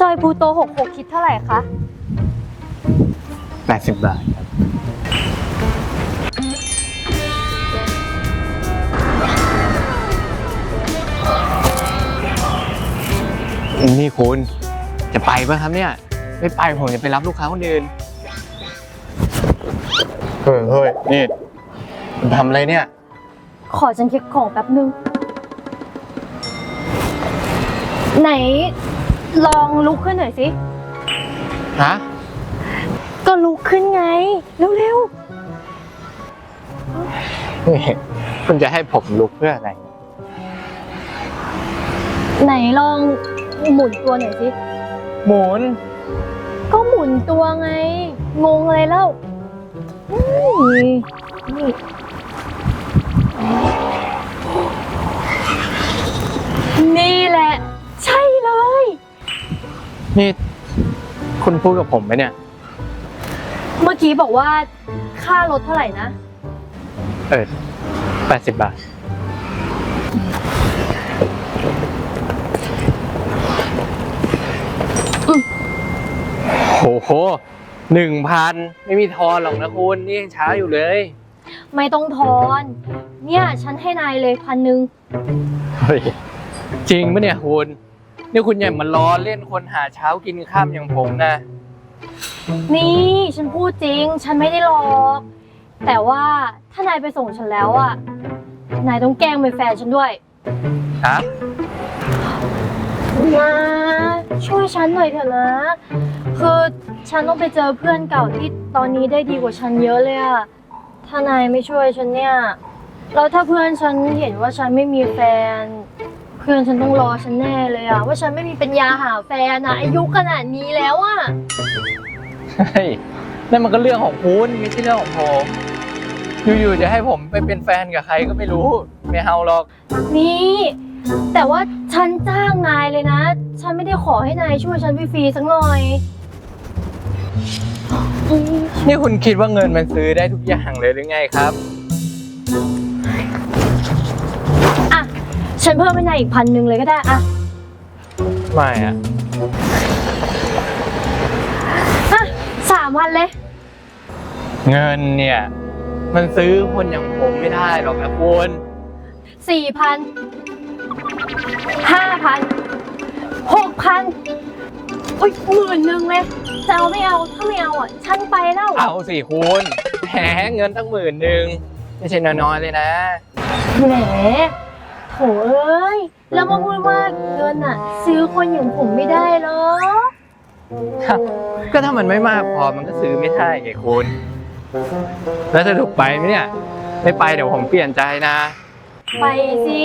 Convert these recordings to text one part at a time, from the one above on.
ซอยพูโตหกหกคิดเท่าไหร่คะแปดสิบบาทครับ นี่คุณ จะไปป่ะครับเนี่ย ไม่ไปผมจะไปรับลูกค้าคนอื่น เฮ้ยเฮ้ยนี่คุณทำอะไรเนี่ย ขอฉันเช็คของแป๊บนึง ไหน ลองลุกขึ้นหน่อยสิ ฮะ ก็ลุกขึ้นไง เร็วนี่คุณจะให้ผมลุกเพื่ออะไร ๆ ไหนลองหมุนตัวหน่อยสิ หมุน ก็หมุนตัวไง งงอะไรแล้วอืมนี่ นี่แหละใช่เลย นี่คุณพูดกับผมไหมเนี่ย เมื่อกี้บอกว่าค่ารถเท่าไหร่นะ เออแปดสิบบาท โอ้โหหนึ่งพันไม่มีทอนหรอกนะคุณ นี่ยังช้าอยู่เลย ไม่ต้องทอน เนี่ย ฉันให้นายเลยพันหนึ่งเฮ้ย จริงปะเนี่ยคุณ นี่คุณอย่ามาล้อเล่นคนหาเช้ากินข้ามอย่างผมนะ นี่ฉันพูดจริง ฉันไม่ได้หลอก แต่ว่าถ้านายไปส่งฉันแล้วอะนายต้องแกล้งเป็นแฟนฉันด้วยฮะนะช่วยฉันหน่อยเถอะนะ คือฉันต้องไปเจอเพื่อนเก่าที่ตอนนี้ได้ดีกว่าฉันเยอะเลยอะถ้านายไม่ช่วยฉันเนี่ยแล้วถ้าเพื่อนฉันเห็นว่าฉันไม่มีแฟนเพื่อนฉันต้องรอฉันแน่เลยอะว่าฉันไม่มีปัญญาหาแฟนอะอายุขนาดนี้แล้วอะเฮ้ยนั่นมันก็เรื่องของคุณไม่ใช่เรื่องของผมอยู่ๆจะให้ผมไปเป็นแฟนกับใครก็ไม่รู้ไม่เอาหรอก นี่ แต่ว่าฉันจ้างนายเลยนะ ฉันไม่ได้ขอให้นายช่วยฉันฟรีๆสักหน่อยอืมนี่คุณคิดว่าเงินมันซื้อได้ทุกอย่างเลยหรือไงครับ ฉันเพิ่มให้นายอีกพันหนึ่งเลยก็ได้อะไม่อะอะสามวันเลย เงินเนี่ย มันซื้อคนอย่างผมไม่ได้หรอกนะคุณสี่พันห้าพันหกพันโอ้ยหมื่นหนึ่งเลยจะเอาไม่เอาถ้าไม่เอาอะฉันไปแล้วเอาสิคุณแหมเงินตั้งหมื่นหนึ่งไม่ใช่น้อยๆเลยนะแหม โถเอ้ย แล้วมาพูดว่าเงินอะ ซื้อคนอย่างผมไม่ได้เหรอ ก็ถ้ามันไม่มากพอมันก็ซื้อไม่ได้ไงคุณแล้วจะถูกไปไหมเนี่ย ไม่ไปเดี๋ยวผมเปลี่ยนใจนะ ไปสิ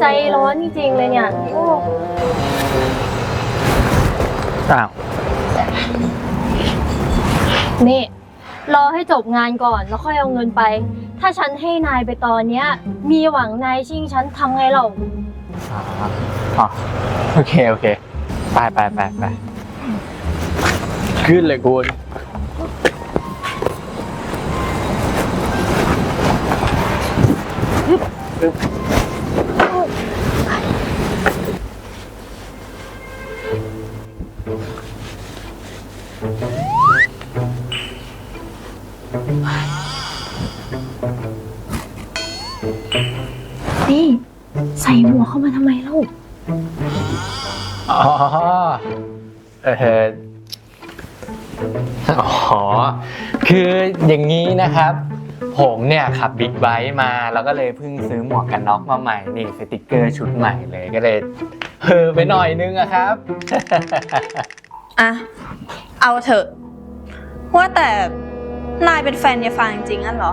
ใจร้อนจริงๆเลยเนี่ยโอ้อ้าวนี่ รอให้จบงานก่อนแล้วค่อยเอาเงินไป ถ้าฉันให้นายไปตอนเนี้ย มีหวังนายชิงฉันทำไงเราอ๋อโอเค โอเค ไปไปไปไปขึ้นเลยคุณ นี่ ใส่หัวเข้ามาทำไมลูก อ๋อเอออ๋อ คืออย่างนี้นะครับ ผมเนี่ยขับบิ๊กไบค์มา แล้วก็เลยเพิ่งซื้อหมวกกันน็อกมาใหม่ นี่สติกเกอร์ชุดใหม่เลยก็เลยเฮอไปหน่อยนึงอะครับ อะ เอาเถอะ ว่าแต่ นายเป็นแฟนยายฟางจริงๆงั้นเหรอ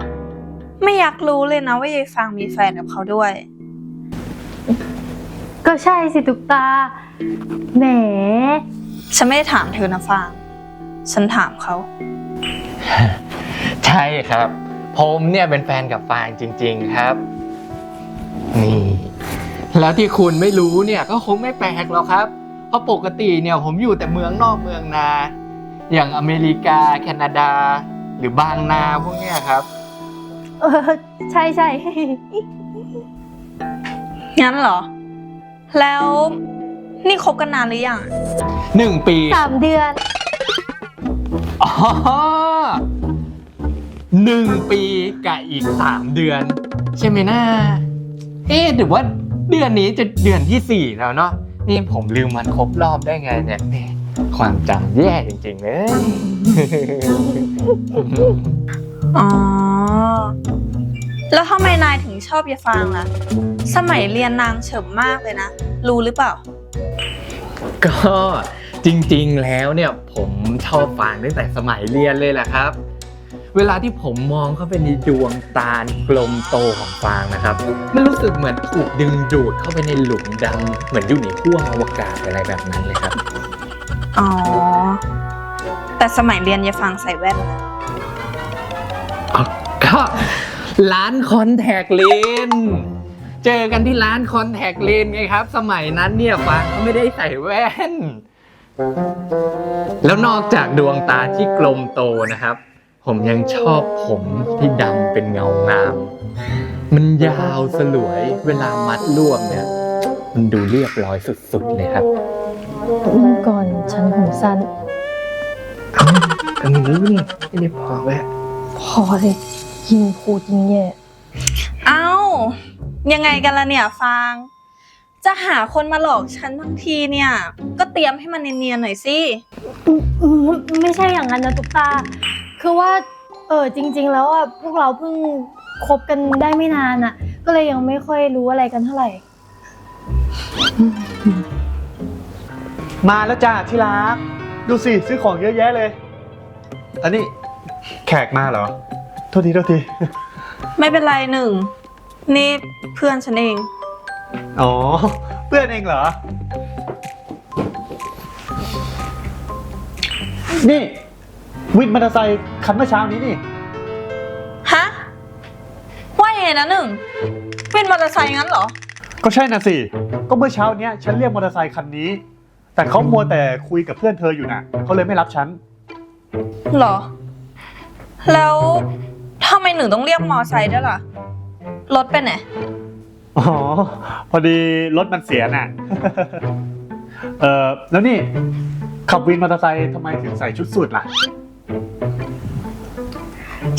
ไม่อยากรู้เลยนะว่ายายฟางมีแฟนกับเขาด้วย ก็ใช่สิตุกตา แหม ฉันไม่ได้ถามเธอนะฟาง ฉันถามเขา ใช่ครับ ผมเนี่ยเป็นแฟนกับฟางจริง ๆครับ นี่ แล้วที่คุณไม่รู้เนี่ยก็คงไม่แปลกหรอกครับ เพราะปกติเนี่ยผมอยู่แต่เมืองนอกเมืองนา อย่างอเมริกา แคนาดา หรือบางนาพวกเนี้ยครับ เออใช่ใช่ งั้นเหรอ แล้วนี่คบกันนานหรือยัง หนึ่งปี สามเดือน อ๋อหนึ่งปีกับอีกสามเดือน ใช่ไหมนะเอ๊ะหรือว่าเดือนนี้จะเดือนที่สี่แล้วเนาะนี่ผมลืมวันครบรอบได้ไงเนี่ยแหม ความจำแย่จริงๆเลย อ๋อ แล้วทำไมนายถึงชอบยายฟางล่ะ สมัยเรียนนางเฉิมมากเลยนะ รู้หรือเปล่า ก็จริงๆแล้วเนี่ยผมชอบฟางตั้งแต่สมัยเรียนเลยแหละครับ เวลาที่ผมมองเข้าไปในดวงตากลมโตของฟางนะครับ มันรู้สึกเหมือนถูกดึงดูดเข้าไปในหลุมดำเหมือนอยู่ในขั้วอวกาศอะไรแบบนั้นเลยครับ อ๋อ แต่สมัยเรียนยายฟางใส่แว่นนะก็ร้านคอนแทคเลนเจอกันที่ร้านคอนแทคเลนไงครับ สมัยนั้นเนี่ยฟางเขาไม่ได้ใส่แว่น แล้วนอกจากดวงตาที่กลมโตนะครับ ผมยังชอบผมที่ดำเป็นเงางาม มันยาวสลวยเวลามัดรวมเนี่ย มันดูเรียบร้อยสุดๆเลยครับ เมื่อก่อนฉันผมสั้น เอ้าก็ไม่รู้นี่ไม่ได้บอกแว่พอเลยยิงพูดยิงแย่ เอ้า ยังไงกันล่ะเนี่ยฟาง จะหาคนมาหลอกฉันทั้งทีเนี่ย ก็เตรียมให้มันเนียนๆหน่อยสิอืมอืมไม่ใช่อย่างนั้นนะตุ๊กตา คือว่า เออจริง ๆ แล้วอะพวกเราเพิ่งคบกันได้ไม่นานอะ ก็เลยยังไม่ค่อยรู้อะไรกันเท่าไหร่ มาแล้วจ้าที่รัก ดูสิ ซื้อของเยอะแยะเลย อันนี้แขกมาเหรอ โทษที โทษที ไม่เป็นไรหนึ่ง นี่เพื่อนฉันเอง อ๋อ เพื่อนเองเหรอ นี่ วินมอเตอร์ไซค์คันเมื่อเช้านี้นี่ ฮะ ว่ายังไงนะหนึ่ง เป็นมอเตอร์ไซค์งั้นเหรอ ก็ใช่นะสิ ก็เมื่อเช้าเนี้ย ฉันเรียกมอเตอร์ไซค์คันนี้ แต่เขามัวแต่คุยกับเพื่อนเธออยู่น่ะเขาเลยไม่รับฉันเหรอ แล้วทำไมหนึ่งต้องเรียกมอไซค์ด้วยล่ะ รถไปไหน อ๋อ พอดีรถมันเสียน่ะ เออแล้วนี่ ขับวินมอเตอร์ไซค์ทำไมถึงใส่ชุดสูทล่ะ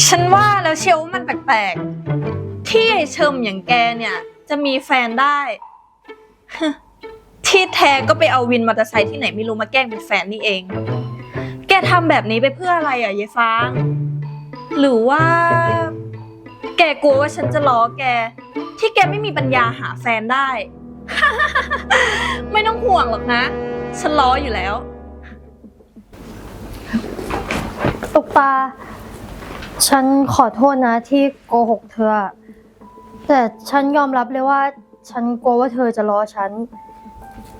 ฉันว่าแล้วเชียวว่ามันแปลกๆ ที่ไอ้เชิมอย่างแกเนี่ย จะมีแฟนได้ ที่แท้ก็ไปเอาวินมอเตอร์ไซค์ที่ไหนไม่รู้มาแกล้งเป็นแฟนนี่เอง แกทำแบบนี้ไปเพื่ออะไรอะยายฟาง หรือว่า แกกลัวว่าฉันจะล้อแก ที่แกไม่มีปัญญาหาแฟนได้ ไม่ต้องห่วงหรอกนะ ฉันล้ออยู่แล้ว ตุกตา ฉันขอโทษนะที่โกหกเธอ แต่ฉันยอมรับเลยว่า ฉันกลัวว่าเธอจะล้อฉัน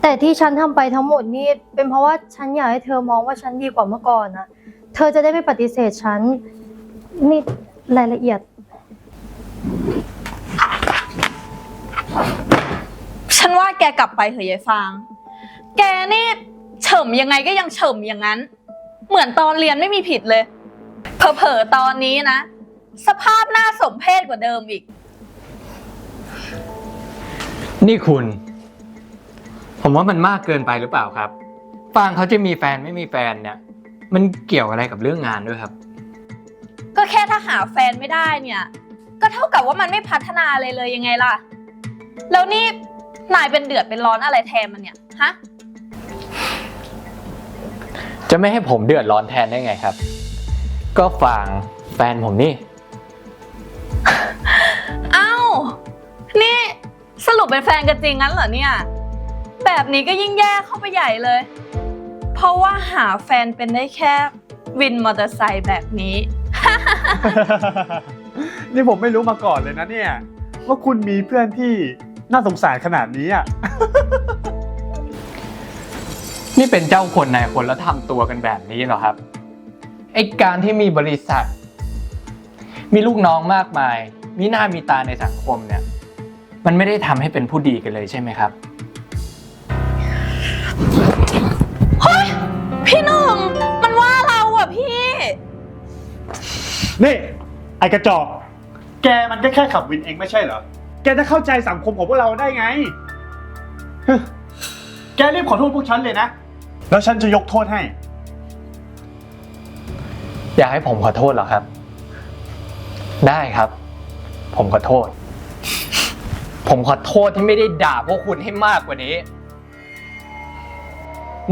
แต่ที่ฉันทำไปทั้งหมดนี่เป็นเพราะว่าฉันอยากให้เธอมองว่าฉันดีกว่าเมื่อก่อนนะเธอจะได้ไม่ปฏิเสธฉันนี่รายละเอียด ฉันว่าแกกลับไปเถอะยายฟาง แกนี่เฉิมยังไงก็ยังเฉิมอย่างนั้น เหมือนตอนเรียนไม่มีผิดเลยเผลอๆตอนนี้นะ สภาพหน้าสมเพศกว่าเดิมอีก นี่คุณ ผมว่ามันมากเกินไปหรือเปล่าครับ ฟางเขาจะมีแฟนไม่มีแฟนเนี่ย มันเกี่ยวอะไรกับเรื่องงานด้วยครับ ก็แค่ถ้าหาแฟนไม่ได้เนี่ย ก็เท่ากับว่ามันไม่พัฒนาเลยเลยยังไงล่ะ แล้วนี่นายเป็นเดือดเป็นร้อนอะไรแทนมันเนี่ยฮะ จะไม่ให้ผมเดือดร้อนแทนได้ไงครับ ก็ฟางแฟนผมนี่ เอ้า นี่สรุปเป็นแฟนกันจริงงั้นเหรอเนี่ย แบบนี้ก็ยิ่งแย่เข้าไปใหญ่เลย เพราะว่าหาแฟนเป็นได้แค่วินมอเตอร์ไซค์แบบนี้ นี่ผมไม่รู้มาก่อนเลยนะเนี่ย ว่าคุณมีเพื่อนที่น่าสงสารขนาดนี้อะ นี่เป็นเจ้าคนนายคนแล้วทำตัวกันแบบนี้เหรอครับ ไอการที่มีบริษัท มีลูกน้องมากมาย มีหน้ามีตาในสังคมเนี่ย มันไม่ได้ทำให้เป็นผู้ดีกันเลยใช่ไหมครับ พี่หนึ่งมันว่าเราอะพี่ นี่ ไอกระจอก แกมันก็แค่ขับวินเองไม่ใช่เหรอ แกจะเข้าใจสังคมของพวกเราได้ไงฮึแกรีบขอโทษพวกฉันเลยนะ แล้วฉันจะยกโทษให้ อยากให้ผมขอโทษเหรอครับ ได้ครับ ผมขอโทษ ผมขอโทษที่ไม่ได้ด่าพวกคุณให้มากกว่านี้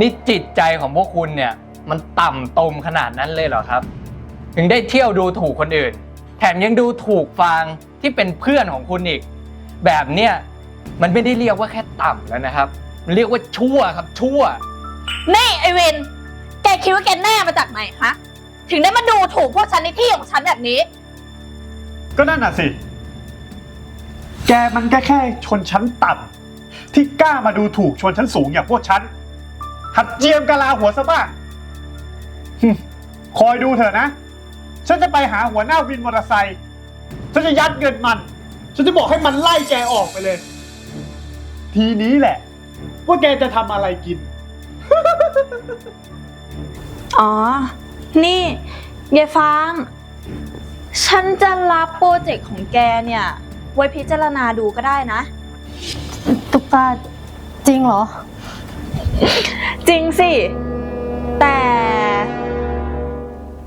นี่จิตใจของพวกคุณเนี่ย มันต่ำตมขนาดนั้นเลยเหรอครับ ถึงได้เที่ยวดูถูกคนอื่น แถมยังดูถูกฟางที่เป็นเพื่อนของคุณอีก แบบเนี้ยมันไม่ได้เรียกว่าแค่ต่ำแล้วนะครับ มันเรียกว่าชั่วครับชั่ว นี่ไอเวน แกคิดว่าแกแน่มาจากไหนคะ ถึงได้มาดูถูกพวกฉันในที่ของฉันแบบนี้ ก็นั่นน่ะสิ แกมันก็แค่ชนชั้นต่ำที่กล้ามาดูถูกชนชั้นสูงอย่างพวกฉัน หัดเจียมกะลาหัวซะบ้างหึคอยดูเถอะนะ ฉันจะไปหาหัวหน้าวินมอเตอร์ไซค์ฉันจะยัดเงินมัน ฉันจะบอกให้มันไล่แกออกไปเลย ทีนี้แหละ ว่าแกจะทำอะไรกิน อ๋อ นี่ยายฟาง ฉันจะรับโปรเจกต์ของแกเนี่ย ไว้พิจารณาดูก็ได้นะ ตุ๊กตาจริงเหรอ จริงสิ แต่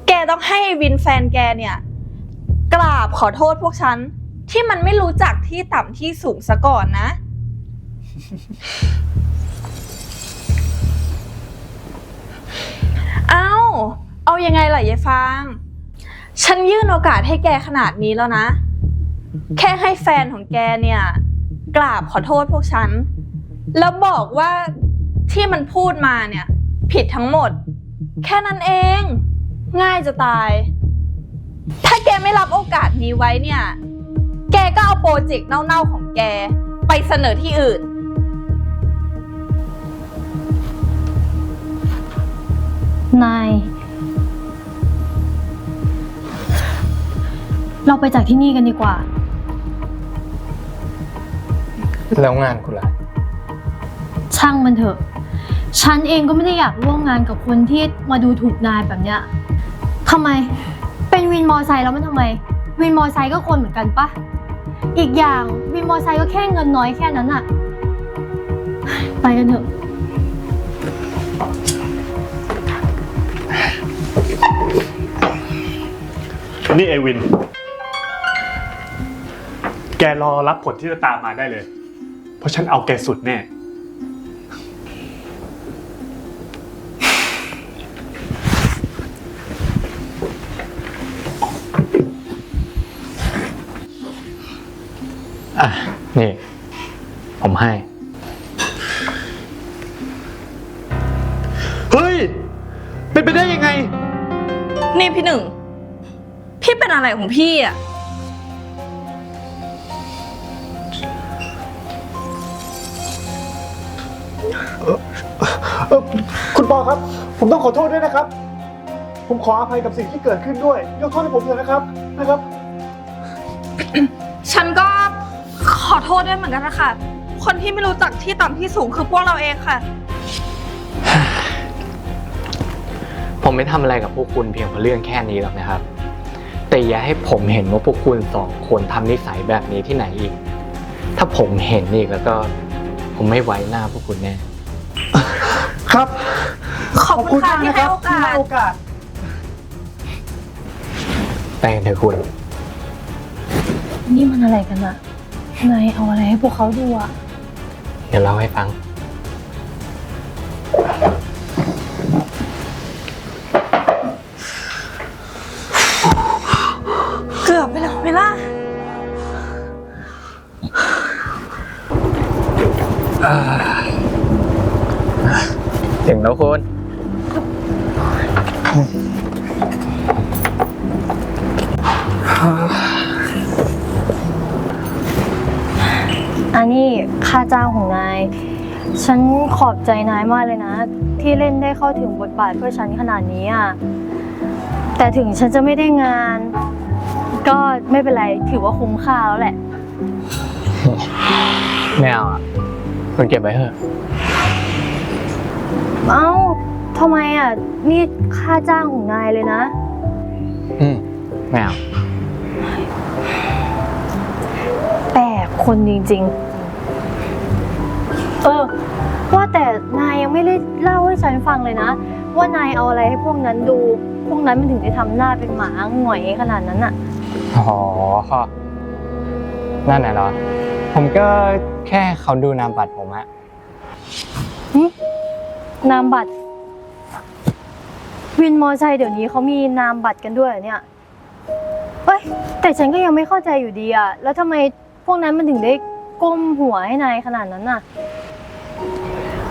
แกต้องให้วินแฟนแกเนี่ย กราบขอโทษพวกฉัน ที่มันไม่รู้จักที่ต่ำที่สูงซะก่อนนะ เอาเอายังไงล่ะยายฟาง ฉันยื่นโอกาสให้แกขนาดนี้แล้วนะ แค่ให้แฟนของแกเนี่ย กราบขอโทษพวกฉัน แล้วบอกว่า ที่มันพูดมาเนี่ย ผิดทั้งหมด แค่นั้นเอง ง่ายจะตาย ถ้าแกไม่รับโอกาสนี้ไว้เนี่ย แกก็เอาโปรเจกต์เน่าๆของแก ไปเสนอที่อื่น นาย เราไปจากที่นี่กันดีกว่า แล้วงานคุณล่ะ ช่างมันเถอะ ฉันเองก็ไม่ได้อยากร่วมงานกับคนที่มาดูถูกนายแบบเนี้ยทำไม เป็นวินมอไซค์แล้วมันทำไม วินมอไซค์ก็คนเหมือนกันปะอีกอย่างวินมอไซค์ก็แค่เงินน้อยแค่นั้นอะไปกันเถอะ นี่เอวิน แกรอรับผลที่จะตามมาได้เลย เพราะฉันเอาแกสุดแน่ อะ นี่ ผมให้ เฮ้ย เป็นไปได้ยังไง นี่พี่หนึ่ง พี่เป็นอะไรของพี่อะ เอ่อคุณปอครับ ผมต้องขอโทษด้วยนะครับ ผมขออภัยกับสิ่งที่เกิดขึ้นด้วย ยกโทษให้ผมเถอะนะครับ นะครับ ฉันก็ ขอโทษด้วยเหมือนกันนะคะ คนที่ไม่รู้จักที่ต่ำที่สูงคือพวกเราเองค่ะ ผมไม่ทำอะไรกับพวกคุณเพียงเพราะเรื่องแค่นี้หรอกนะครับ แต่อย่าให้ผมเห็นว่าพวกคุณสองคนทำนิสัยแบบนี้ที่ไหนอีก ถ้าผมเห็นอีกแล้วก็ ผมไม่ไว้หน้าพวกคุณแน่ ครับขอบคุณค่ะที่ให้โอกาสให้โอกาส ไปกันเถอะคุณ นี่มันอะไรกันอะ นายเอาอะไรให้พวกเขาดูอะเดี๋ยวเล่าให้ฟัง เกือบไปแล้วไหมล่ะ ถึงแล้วคุณอั นนี้ค่าจ้างของนาย ฉันขอบใจนายมากเลยนะ ที่เล่นได้เข้าถึงบทบาทเพื่อฉันขนาดนี้อะแต่ถึงฉันจะไม่ได้งาน ก็ไม่เป็นไร ถือว่าคุ้มค่าแล้วแหละ ไม่เอาอะคุณเก็บไว้เถอะ เอ้าทำไมอะ นี่ค่าจ้างของนายเลยนะ อืมไม่เอา แปลกคนจริง ๆ เออ ว่าแต่นายยังไม่ได้เล่าให้ฉันฟังเลยนะ ว่านายเอาอะไรให้พวกนั้นดู พวกนั้นมันถึงได้ทำหน้าเป็นหมาหงอยขนาดนั้นอะอ๋อ นั่นน่ะเหรอ ผมก็แค่เขาดูนามบัตรผมอะหึนามบัตร วินมอไซค์เดี๋ยวนี้เขามีนามบัตรกันด้วยเหรอเนี่ยเอ้ย แต่ฉันก็ยังไม่เข้าใจอยู่ดีอะแล้วทำไมพวกนั้นมันถึงได้ก้มหัวให้นายขนาดนั้นน่ะ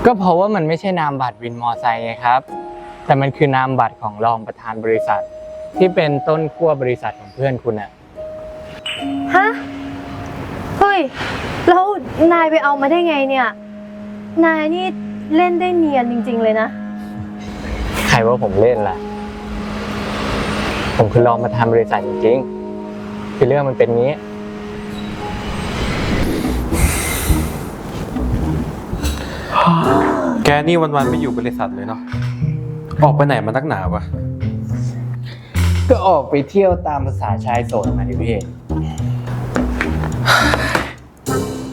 ก็เพราะว่ามันไม่ใช่นามบัตรวินมอไซค์ไงครับ แต่มันคือนามบัตรของรองประธานบริษัท ที่เป็นต้นขั้วบริษัทของเพื่อนคุณอะฮะเฮ้ยแล้วนายไปเอามาได้ไงเนี่ย นายนี่เล่นได้เนียนจริง ๆ เลยนะ ใครว่าผมเล่นล่ะ ผมคือรองประธานบริษัทจริงๆคือเรื่องมันเป็นงี้ แกนี่วันๆไม่อยู่บริษัทเลยเนาะ ออกไปไหนมานักหนาวะ ก็ออกไปเที่ยวตามภาษาชายโสดมาดิพี่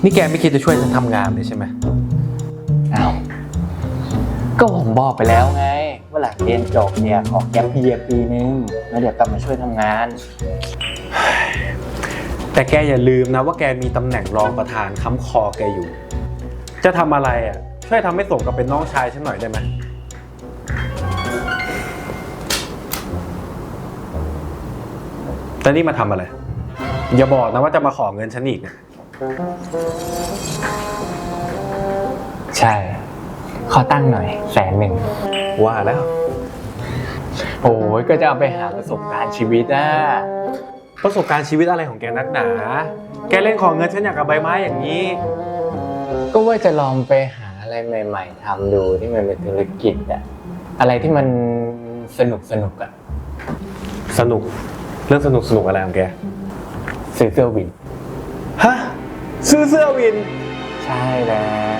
นี่แกไม่คิดจะช่วยฉันทำงานเลยใช่ไหมอ้าว ก็ผมบอกไปแล้วไง ว่าหลังเรียนจบเนี่ยขอแก๊ปเพียปีนึง แล้วเดี๋ยวกลับมาช่วยทำงาน แต่แกอย่าลืมนะว่าแกมีตำแหน่งรองประธานค้ำคอแกอยู่ จะทำอะไรอะ ช่วยทำให้สมกับเป็นน้องชายฉันหน่อยได้ไหม แต่นี่มาทำอะไร อย่าบอกนะว่าจะมาขอเงินฉันอีกนะใช่ ขอตั้งหน่อยแสนหนึ่ง ว่าแล้ว โอ้ยก็จะเอาไปหาประสบการณ์ชีวิตนะประสบการณ์ชีวิตอะไรของแกนักหนา แกเล่นของเงินฉันอย่างกับใบไม้อย่างนี้ ก็ว่าจะลองไปหา อะไรใหม่ ๆทำดูที่มันเป็นธุรกิจอะอะไรที่มันสนุกสนุกๆอะสนุก เรื่องสนุกสนุกอะไรของแกซื้อเสื้อวิน ฮะซื้อเสื้อวิน ใช่แล้ว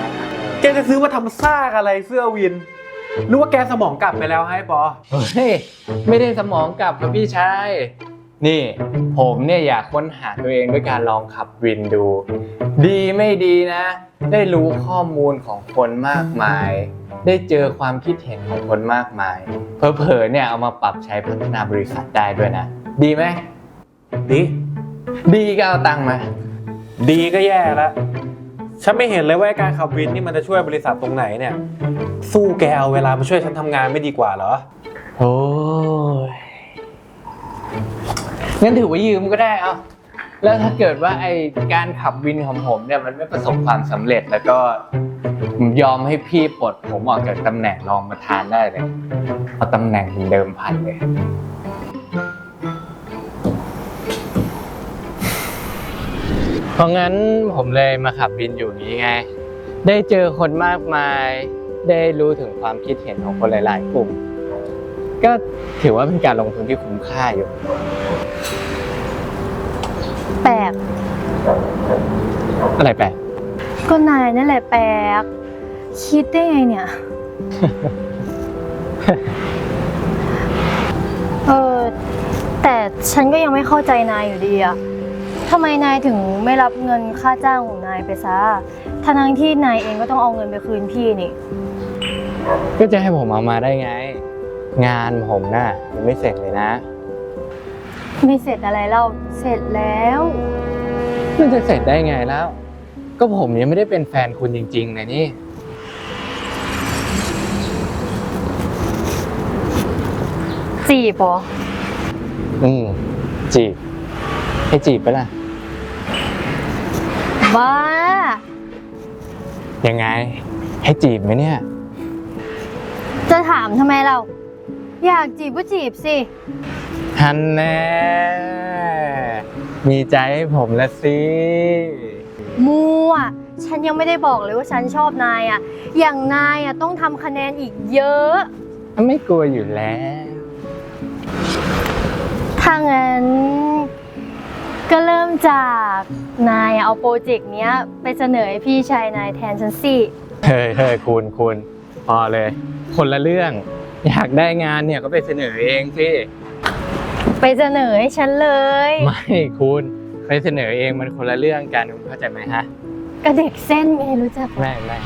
แกจะซื้อมาทำซากอะไรเสื้อวินหรือว่าแกสมองกลับไปแล้วให้ปอเฮ้ยไม่ได้สมองกลับครับพี่ชาย นี่ผมเนี่ยอยากค้นหาตัวเองด้วยการลองขับวินดู ดีไม่ดีนะ ได้รู้ข้อมูลของคนมากมาย ได้เจอความคิดเห็นของคนมากมาย เผลอๆเนี่ยเอามาปรับใช้พัฒนาบริษัทได้ด้วยนะ ดีไหม ดี ดีก็เอาตังค์มา ดีก็แย่แล้วฉันไม่เห็นเลยว่าไอ้การขับวินนี่มันจะช่วยบริษัทตรงไหนเนี่ย สู้แกเอาเวลามาช่วยฉันทำงานไม่ดีกว่าเหรอ โอ้ย งั้นถือว่ายืมก็ได้เอาแล้วถ้าเกิดว่าไอการขับวินของผมเนี่ยมันไม่ประสบความสำเร็จแล้วก็ผมยอมให้พี่ปลดผมออกจากตำแหน่งรองประธานได้เลยเอาตำแหน่งเป็นเดิมพันเลย เพราะงั้นผมเลยมาขับวินอยู่นี้ไง ได้เจอคนมากมาย ได้รู้ถึงความคิดเห็นของคนหลาย ๆ กลุ่ม ก็ถือว่าเป็นการลงทุนที่คุ้มค่าอยู่ แปลก อะไรแปลก ก็นายนั่นแหละแปลก คิดได้ไงเนี่ย เออ แต่ฉันก็ยังไม่เข้าใจนายอยู่ดีอะทำไมนายถึงไม่รับเงินค่าจ้างของนายไปซะทั้งๆที่นายเองก็ต้องเอาเงินไปคืนพี่นี่ ก็จะให้ผมเอามาได้ไง งานผมน่ะยังไม่เสร็จเลยนะ ไม่เสร็จอะไรเล่าเสร็จแล้ว มันจะเสร็จได้ไงแล้ว ก็ผมยังไม่ได้เป็นแฟนคุณจริงๆเลยนี่ จีบเหรออืม จีบ ให้จีบไปะล่ะ บ้า ยังไง ให้จีบไหมเนี่ย จะถามทำไมเรา อยากจีบก็จีบสิ ฮันแน่มีใจให้ผมละสิมั่ว ฉันยังไม่ได้บอกเลยว่าฉันชอบนายอะอย่างนายอะต้องทำคะแนนอีกเยอะ ไม่กลัวอยู่แล้ว ถ้างั้น ก็เริ่มจากนายเอาโปรเจกต์เนี้ย ไปเสนอให้พี่ชายนายแทนฉันสิ เฮ้ยเฮ้ยคุณคุณพอเลย คนละเรื่อง อยากได้งานเนี่ยก็ไปเสนอเองสิ ไปเสนอให้ฉันเลย ไม่คุณไปเสนอเองมันคนละเรื่องกันคุณเข้าใจไหมฮะ กระเด็กเส้นไงรู้จักไม่ไม่